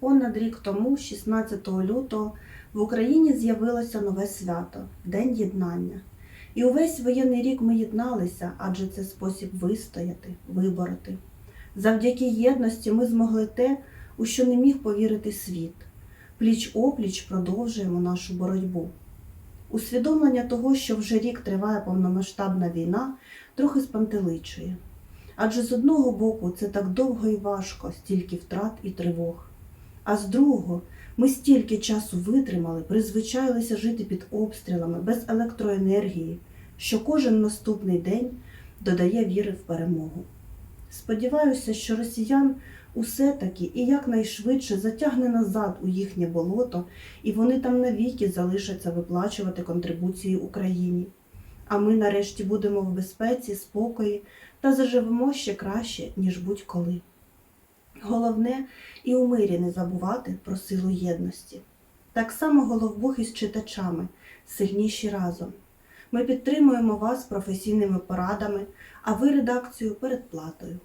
Понад рік тому, 16 лютого, в Україні з'явилося нове свято День єднання. І увесь воєнний рік ми єдналися, адже це спосіб вистояти, вибороти. Завдяки єдності ми змогли те, у що не міг повірити світ. Пліч опліч продовжуємо нашу боротьбу. Усвідомлення того, що вже рік триває повномасштабна війна, трохи спантеличує. Адже з одного боку це так довго і важко, стільки втрат і тривог. А з другого, ми стільки часу витримали, призвичайлися жити під обстрілами без електроенергії, що кожен наступний день додає віри в перемогу. Сподіваюся, що росіян усе таки і якнайшвидше затягне назад у їхнє болото, і вони там навіки залишаться виплачувати контрибуції Україні. А ми нарешті будемо в безпеці, спокої та заживемо ще краще, ніж будь-коли. Головне і у мирі не забувати про силу єдності. Так само головбух із читачами, сильніші разом. Ми підтримуємо вас професійними порадами, а ви редакцію передплатою.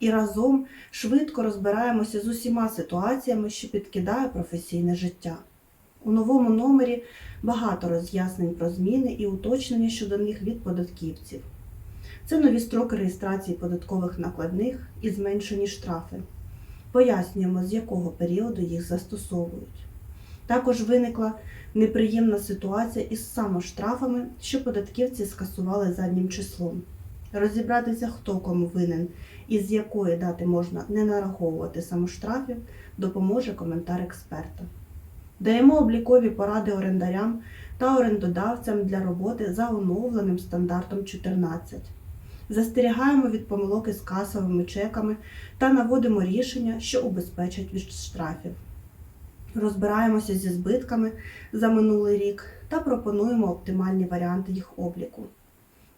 І разом швидко розбираємося з усіма ситуаціями, що підкидає професійне життя. У новому номері багато роз'яснень про зміни і уточнення щодо них від податківців. Це нові строки реєстрації податкових накладних і зменшені штрафи. Пояснюємо, з якого періоду їх застосовують. Також виникла неприємна ситуація із самоштрафами, що податківці скасували заднім числом. Розібратися, хто кому винен і з якої дати можна не нараховувати самоштрафів, допоможе коментар експерта. Даємо облікові поради орендарям та орендодавцям для роботи за оновленим стандартом 14. Застерігаємо від помилок із касовими чеками та наводимо рішення, що убезпечать від штрафів. Розбираємося зі збитками за минулий рік та пропонуємо оптимальні варіанти їх обліку.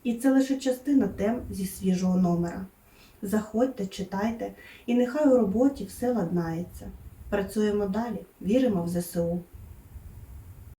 І це лише частина тем зі свіжого номера. Заходьте, читайте, і нехай у роботі все ладнається. Працюємо далі, віримо в ЗСУ.